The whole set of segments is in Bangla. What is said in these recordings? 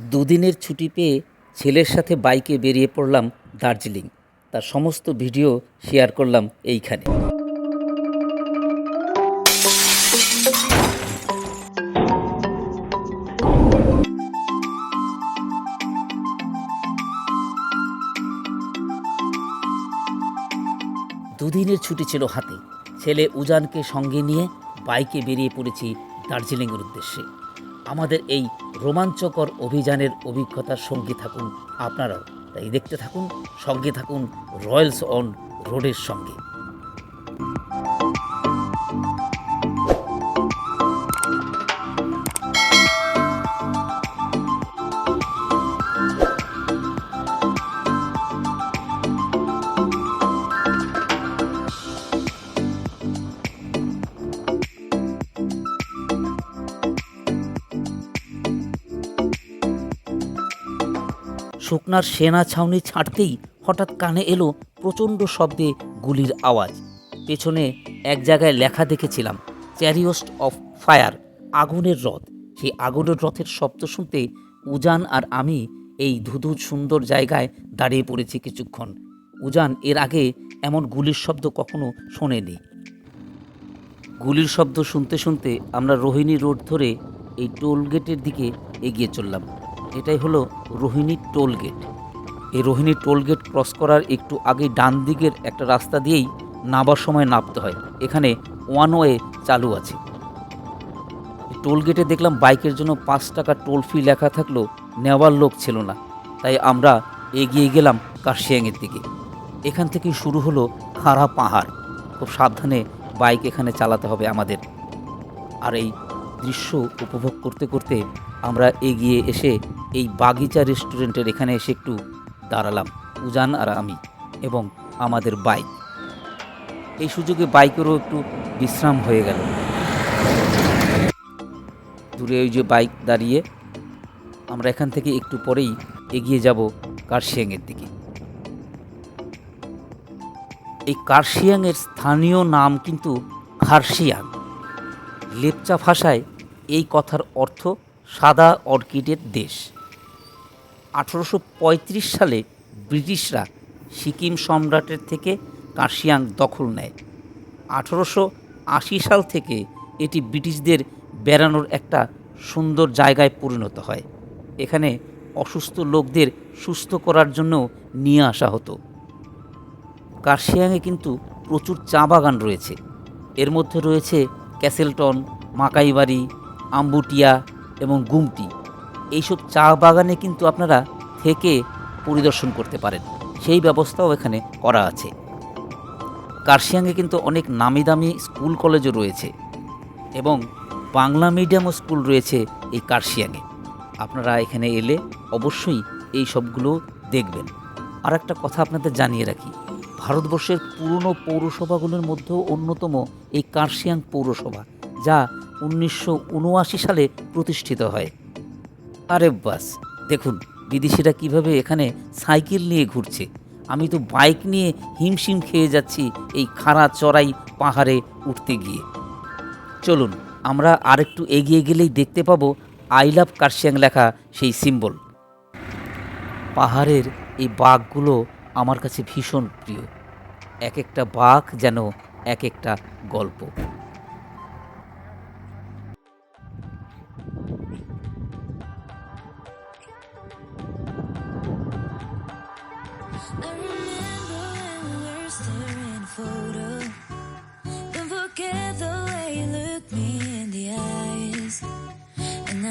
দুদিনের ছুটি পেয়ে ছেলের সাথে বাইকে বেরিয়ে পড়লাম দার্জিলিং। তার সমস্ত ভিডিও শেয়ার করলাম এইখানে। দুদিনের ছুটি ছিল হাতে। ছেলে উজানকে সঙ্গে নিয়ে বাইকে বেরিয়ে পড়েছি দার্জিলিংয়ের উদ্দেশ্যে। আমাদের এই রোমাঞ্চকর অভিযানের অভিজ্ঞতার সঙ্গে থাকুন আপনারাও। তাই দেখতে থাকুন, সঙ্গে থাকুন রয়্যালস অন রোডের সঙ্গে। শুকনার সেনা ছাউনি ছাড়তেই হঠাৎ কানে এলো প্রচণ্ড শব্দে গুলির আওয়াজ। পেছনে এক জায়গায় লেখা দেখেছিলাম চ্যারিয়স্ট অফ ফায়ার, আগুনের রথ। সেই আগুনের রথের শব্দ শুনতে উজান আর আমি এই ধুধু সুন্দর জায়গায় দাঁড়িয়ে পড়েছি কিছুক্ষণ। উজান, এর আগে এমন গুলির শব্দ কখনো শোনেনি। গুলির শব্দ শুনতে শুনতে আমরা রোহিণী রোড ধরে এই টোল গেটের দিকে এগিয়ে চললাম। এটাই হলো রোহিণী টোল গেট। এই রোহিণী টোল গেট ক্রস করার একটু আগে ডান দিকের একটা রাস্তা দিয়েই নাবার সময় নামতে হয়। এখানে ওয়ান ওয়ে চালু আছে। টোল গেটে দেখলাম বাইকের জন্য পাঁচ টাকা টোল ফি লেখা থাকলেও নেওয়ার লোক ছিল না। তাই আমরা এগিয়ে গেলাম কার্শিয়াংয়ের দিকে। এখান থেকেই শুরু হলো খাড়া পাহাড়। খুব সাবধানে বাইক এখানে চালাতে হবে আমাদের। আর এই দৃশ্য উপভোগ করতে করতে আমরা এগিয়ে এসে এই বাগিচা রেস্টুরেন্টের এখানে এসে একটু দাঁড়ালাম, উজান আর আমি এবং আমাদের বাইক। এই সুযোগে বাইকেরও একটু বিশ্রাম হয়ে গেল। দূরে ওই যে বাইক দাঁড়িয়ে আমরা এখান থেকে একটু পরেই এগিয়ে যাব কার্শিয়াংয়ের দিকে। এই কার্শিয়াংয়ের স্থানীয় নাম কিন্তু খারশিয়াং। লেপচা ভাষায় এই কথার অর্থ সাদা অর্কিডের দেশ। আঠেরোশো পঁয়ত্রিশ সালে ব্রিটিশরা সিকিম সম্রাটের থেকে কার্শিয়াং দখল নেয়। আঠেরোশো আশি সাল থেকে এটি ব্রিটিশদের বেড়ানোর একটা সুন্দর জায়গায় পরিণত হয়। এখানে অসুস্থ লোকদের সুস্থ করার জন্য নিয়ে আসা হতো। কার্শিয়াংয়ে কিন্তু প্রচুর চা বাগান রয়েছে। এর মধ্যে রয়েছে ক্যাসেলটন মাকাইবাড়ি আম্বুটিয়া এবং গুমটি। এইসব চা বাগানে কিন্তু আপনারা থেকে পরিদর্শন করতে পারেন। সেই ব্যবস্থাও এখানে করা আছে। কার্শিয়াংয়ে কিন্তু অনেক নামি দামি স্কুল কলেজও রয়েছে এবং বাংলা মিডিয়ামও স্কুল রয়েছে এই কার্শিয়াংয়ে। আপনারা এখানে এলে অবশ্যই এই সবগুলো দেখবেন। আর একটা কথা আপনাদের জানিয়ে রাখি, ভারতবর্ষের পুরনো পৌরসভাগুলোর মধ্যেও অন্যতম এই কার্শিয়াং পৌরসভা, যা উনিশশো উনআশি সালে প্রতিষ্ঠিত হয়। আরে বাস, দেখুন, বিদেশিরা কীভাবে এখানে সাইকেল নিয়ে ঘুরছে। আমি তো বাইক নিয়ে হিমশিম খেয়ে যাচ্ছি এই খাড়া চড়াই পাহাড়ে উঠতে গিয়ে। চলুন, আমরা আরেকটু এগিয়ে গেলেই দেখতে পাবো আই লাভ কার্শিয়াং লেখা সেই সিম্বল পাহাড়ের এই বাঘগুলো আমার কাছে ভীষণ প্রিয়। এক একটা বাঘ যেন এক একটা গল্প।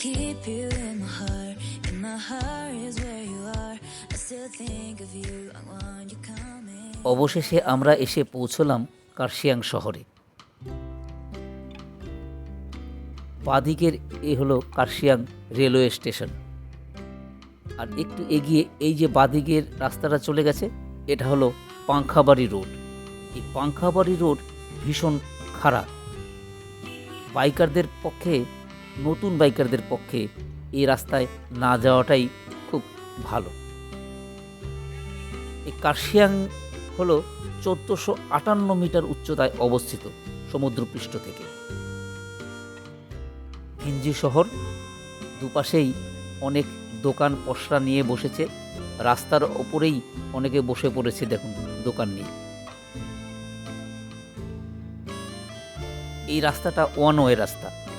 keep you in my heart. In my heart is where you are. I still think of you. I want you coming. অবশেষে আমরা এসে পৌঁছলাম কার্শিয়াং শহরে বাদিকের এ হলো কার্শিয়াং রেলওয়ে স্টেশন আর একটু এগিয়ে এই যে বাদিকের রাস্তাটা চলে গেছে, এটা হলো পাংখাবাড়ি রোড এই পাংখাবাড়ি রোড ভীষণ খারাপ বাইকারদের পক্ষে নতুন বাইকারদের পক্ষে এই রাস্তায় না যাওয়াটাই খুব ভালো। এই কার্শিয়াং হলো চোদ্দোশো আটান্ন মিটার উচ্চতায় অবস্থিত সমুদ্রপৃষ্ঠ থেকে। হিঞ্জি শহর দুপাশেই অনেক দোকান পসরা নিয়ে বসেছে। রাস্তার ওপরেই অনেকে বসে পড়েছে দেখুন দোকান নিয়ে। এই রাস্তাটা ওয়ান ওয়ে রাস্তা।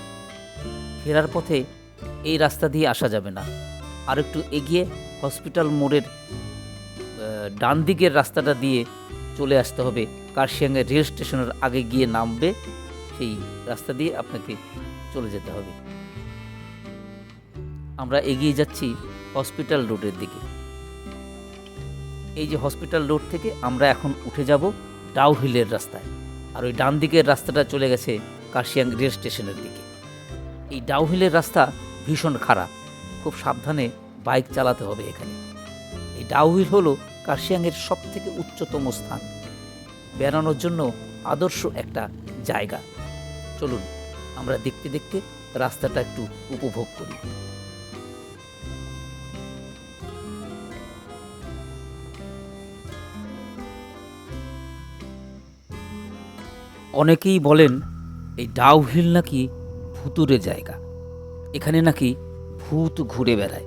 ফেরার পথে এই রাস্তা দিয়ে আসা যাবে না। আর একটু এগিয়ে হসপিটাল মোড়ের ডান দিকের রাস্তাটা দিয়ে চলে আসতে হবে। কার্শিয়াংয়ের রেল স্টেশনের আগে গিয়ে নামবে, সেই রাস্তা দিয়ে আপনাকে চলে যেতে হবে। আমরা এগিয়ে যাচ্ছি হসপিটাল রোডের দিকে। এই যে হসপিটাল রোড থেকে আমরা এখন উঠে যাব ডাউ হিলের রাস্তায়। আর ওই ডান দিকের রাস্তাটা চলে গেছে কার্শিয়াং রেল স্টেশনের দিকে। এই ডাউ হিলের রাস্তা ভীষণ খারাপ। খুব সাবধানে বাইক চালাতে হবে এখানে। এই ডাউহিল হলো কার্শিয়াংয়ের সব থেকে উচ্চতম স্থান। বেড়ানোর জন্য আদর্শ একটা জায়গা। চলুন, আমরা দেখতে দেখতে রাস্তাটা একটু উপভোগ করি। অনেকেই বলেন, এই ডাউহিল নাকি ভুতুরে জায়গা। এখানে নাকি ভূত ঘুরে বেড়ায়।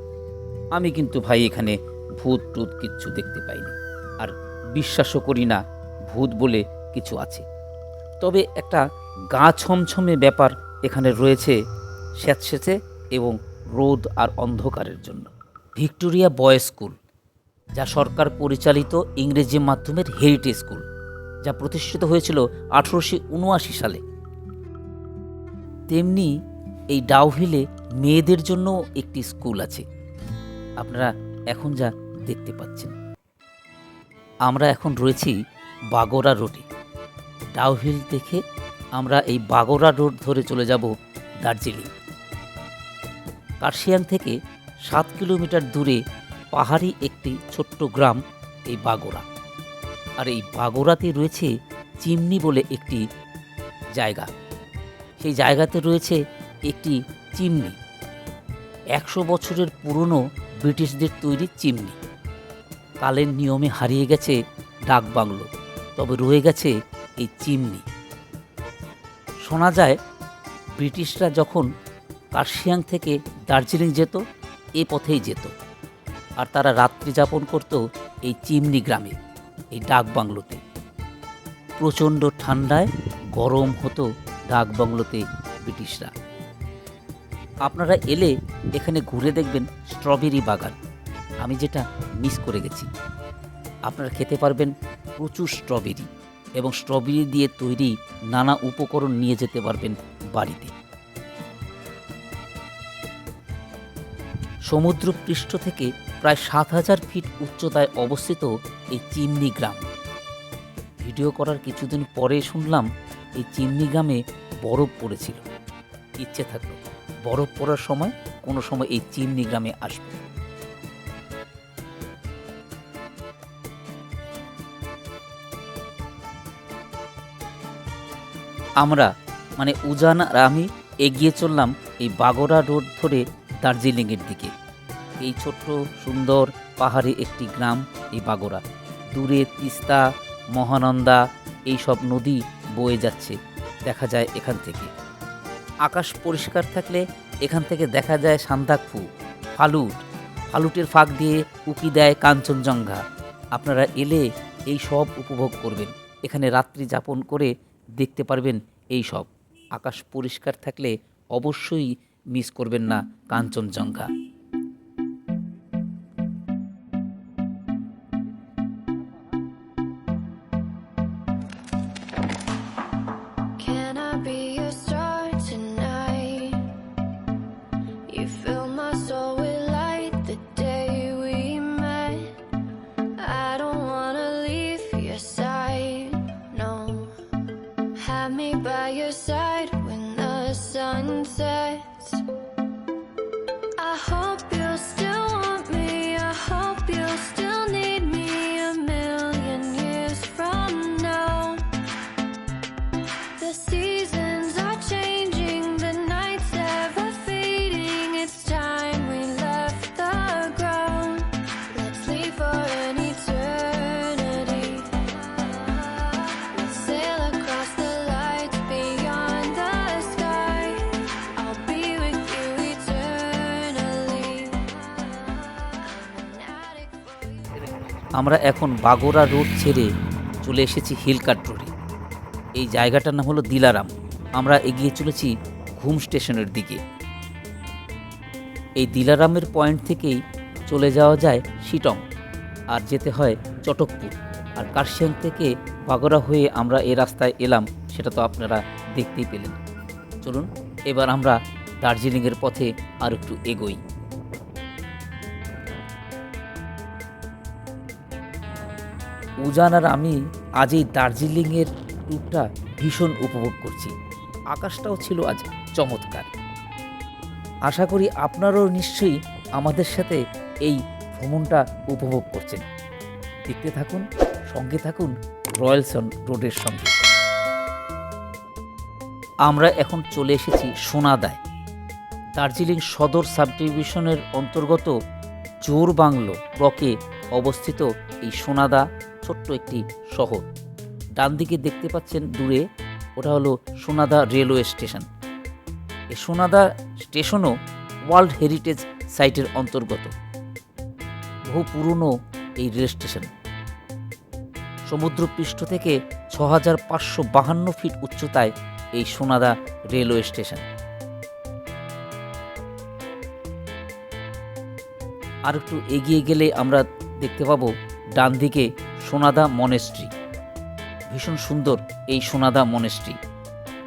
আমি কিন্তু ভাই এখানে ভূত টুত কিচ্ছু দেখতে পাইনি। আর বিশ্বাসও করি না ভূত বলে কিছু আছে। তবে একটা গা ছমছমে ব্যাপার এখানে রয়েছে স্যাঁতস্যাঁতে এবং রোদ আর অন্ধকারের জন্য। ভিক্টোরিয়া বয়েজ স্কুল, যা সরকার পরিচালিত ইংরেজি মাধ্যমের হেরিটেজ স্কুল, যা প্রতিষ্ঠিত হয়েছিল আঠারোশো উনআশি সালে। তেমনি এই ডাউহিলে মেয়েদের জন্য একটি স্কুল আছে। আপনারা এখন যা দেখতে পাচ্ছেন। আমরা এখন রয়েছি বাগোরা রোডে। ডাউহিল দেখে আমরা এই বাগোরা রোড ধরে চলে যাব দার্জিলিং। কার্শিয়াং থেকে সাত কিলোমিটার দূরে পাহাড়ি একটি ছোট্ট গ্রাম, এই বাগোরা আর এই বাগোরাতে রয়েছে চিমনি বলে একটি জায়গা। সেই জায়গাতে রয়েছে একটি চিমনি। একশো বছরের পুরনো ব্রিটিশদের তৈরি চিমনি। কালের নিয়মে হারিয়ে গেছে ডাক বাংলো, তবে রয়ে গেছে এই চিমনি। শোনা যায়, ব্রিটিশরা যখন কার্শিয়াং থেকে দার্জিলিং যেত, এ পথেই যেত, আর তারা রাত্রি যাপন করত এই চিমনি গ্রামে, এই ডাক বাংলোতে। প্রচণ্ড ঠান্ডায় গরম হতো ডাক বাংলোতে ব্রিটিশরা। আপনারা এলে এখানে ঘুরে দেখবেন স্ট্রবেরি বাগান। আমি যেটা মিস করে গেছি। আপনারা খেতে পারবেন প্রচুর স্ট্রবেরি এবং স্ট্রবেরি দিয়ে তৈরি নানা উপকরণ নিয়ে যেতে পারবেন বাড়িতে। সমুদ্রপৃষ্ঠ থেকে প্রায় সাত হাজার ফিট উচ্চতায় অবস্থিত এই চিমনি গ্রাম। ভিডিও করার কিছুদিন পরে শুনলাম এই চিমনি গ্রামে বরফ পড়েছিল। ইচ্ছে থাকল বরফ পড়ার সময় কোনো সময় এই চিমনি গ্রামে আসবে। আমরা মানে উজান আর আমি, এগিয়ে চললাম এই বাগোড়া রোড ধরে দার্জিলিংয়ের দিকে। এই ছোট্ট সুন্দর পাহাড়ে একটি গ্রাম, এই বাগোড়া। দূরে তিস্তা মহানন্দা এই সব নদী বয়ে যাচ্ছে। দেখা যায় এখান থেকে। আকাশ পরিষ্কার থাকলে এখান থেকে দেখা যায় সান্দাকফু, ফালুট। ফালুটের ফাঁক দিয়ে উকি দেয় কাঞ্চনজঙ্ঘা। আপনারা এলে এই সব উপভোগ করবেন। এখানে রাত্রি যাপন করে দেখতে পারবেন এই সব। আকাশ পরিষ্কার থাকলে অবশ্যই মিস করবেন না কাঞ্চনজঙ্ঘা। আমরা এখন বাগোরা রোড ছেড়ে চলে এসেছি হিলকাট রোডে। এই জায়গাটার নাম হলো দিলারাম। আমরা এগিয়ে চলেছি ঘুম স্টেশনের দিকে। এই দিলারামের পয়েন্ট থেকেই চলে যাওয়া যায় শিটং আর যেতে হয় চটকপুর। আর কার্শিয়াং থেকে বাগোরা হয়ে আমরা এই রাস্তায় এলাম, সেটা তো আপনারা দেখতেই পেলেন। চলুন, এবার আমরা দার্জিলিংয়ের পথে আর একটু এগোই। উজান আর আমি আজ এই দার্জিলিংয়ের ট্যুরটা ভীষণ উপভোগ করছি। আকাশটাও ছিল আজ চমৎকার। আশা করি আপনারাও নিশ্চয়ই আমাদের সাথে এই ভ্রমণটা উপভোগ করছেন। দেখতে থাকুন, সঙ্গে থাকুন রয়্যালসন রোডের সঙ্গে। আমরা এখন চলে এসেছি সোনাদায়। দার্জিলিং সদর সাব ডিভিশনের অন্তর্গত জোর বাংলো ব্লকে অবস্থিত এই সোনাদা ছোট্ট একটি শহর। ডান দিকে দেখতে পাচ্ছেন দূরে ওটা হলো সোনাদা রেলওয়ে স্টেশন। এই সোনাদা স্টেশনও ওয়ার্ল্ড হেরিটেজ সাইটের অন্তর্গত। বহু পুরনো এই রেল স্টেশন। সমুদ্রপৃষ্ঠ থেকে ছ হাজার পাঁচশো বাহান্ন ফিট উচ্চতায় এই সোনাদা রেলওয়ে স্টেশন। আর একটু এগিয়ে গেলে আমরা দেখতে পাবো ডান দিকে সোনাদা মনেস্ট্রি। ভীষণ সুন্দর এই সোনাদা মনেস্ট্রি।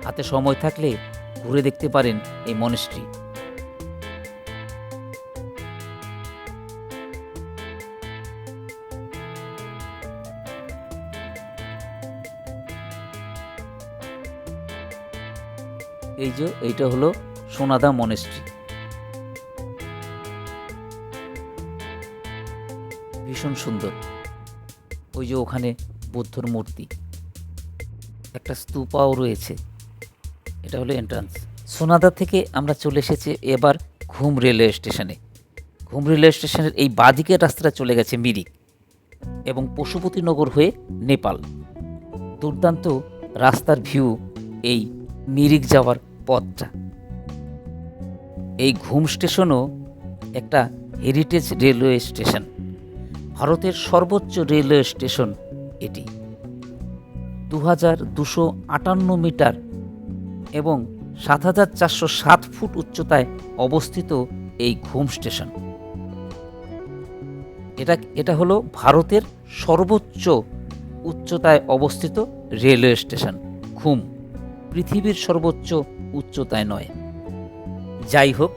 হাতে সময় থাকলে ঘুরে দেখতে পারেন এই মনেস্ট্রি। এই যে, এইটা হলো সোনাদা মনেস্ট্রি। ভীষণ সুন্দর। ওই যে ওখানে বুদ্ধর মূর্তি। একটা স্তূপাও রয়েছে। এটা হলো এন্ট্রান্স সোনাদা থেকে আমরা চলে এসেছি এবার ঘুম রেলওয়ে স্টেশনে। ঘুম রেলওয়ে স্টেশনের এই বাদিকের রাস্তাটা চলে গেছে মিরিক এবং পশুপতিনগর হয়ে নেপাল। দুর্দান্ত রাস্তার ভিউ এই মিরিক যাওয়ার পথটা। এই ঘুম স্টেশনও একটা হেরিটেজ রেলওয়ে স্টেশন। ভারতের সর্বোচ্চ রেলওয়ে স্টেশন এটি। দু হাজার দুশো আটান্ন মিটার এবং সাত হাজার চারশো সাত ফুট উচ্চতায় অবস্থিত এই ঘুম স্টেশন। এটা এটা হলো ভারতের সর্বোচ্চ উচ্চতায় অবস্থিত রেলওয়ে স্টেশন। ঘুম পৃথিবীর সর্বোচ্চ উচ্চতায় নয়। যাই হোক,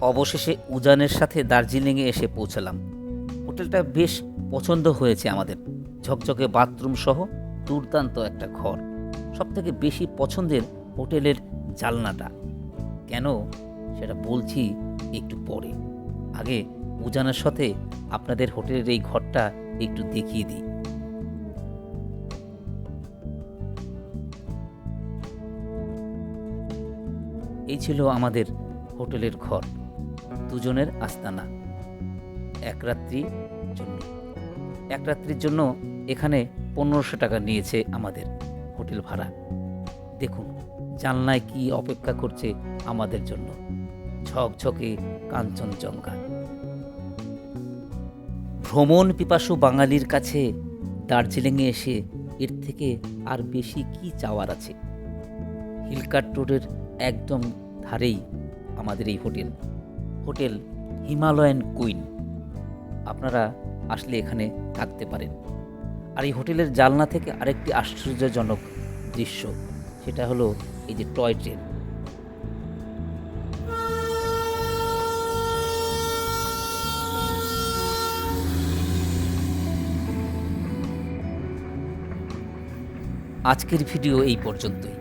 অবশেষে উজানের সাথে দার্জিলিংয়ে এসে পৌঁছালাম। হোটেলটা বেশ পছন্দ হয়েছে আমাদের। ঝকঝকে বাথরুম সহ দুর্দান্ত একটা ঘর। সবথেকে বেশি পছন্দের হোটেলের জালনাটা। কেন? সেটা বলছি একটু পরে। আগে উজানার সাথে আপনাদের হোটেলের এই ঘরটা একটু দেখিয়ে দিই। এই ছিল আমাদের হোটেলের ঘর। দুজনের আস্তানা। এক রাত্রি জন্য। এক রাত্রির জন্য এখানে পনেরোশো টাকা নিয়েছে আমাদের হোটেল ভাড়া। দেখুন, জানলায় কি অপেক্ষা করছে আমাদের জন্য। ঝকঝকে কাঞ্চনজঙ্ঘা। ভ্রমণ পিপাসু বাঙালির কাছে দার্জিলিংয়ে এসে এর থেকে আর বেশি কি চাওয়ার আছে? হিলকাট রোডের একদম ধারেই আমাদের এই হোটেল। Hotel Himalayan queen. আপনারা আসলে এখানে থাকতে পারেন। আর এই হোটেলের জালনা থেকে আরেকটি আশ্চর্যজনক দৃশ্য, সেটা হলো এই যে টয় ট্রেন। আজকের ভিডিও এই পর্যন্তই।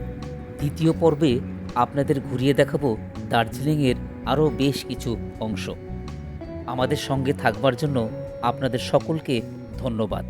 দ্বিতীয় পর্বে আপনাদের ঘুরিয়ে দেখাবো দার্জিলিংয়ের আরও বেশ কিছু অংশ। আমাদের সঙ্গে থাকবার জন্য আপনাদের সকলকে ধন্যবাদ।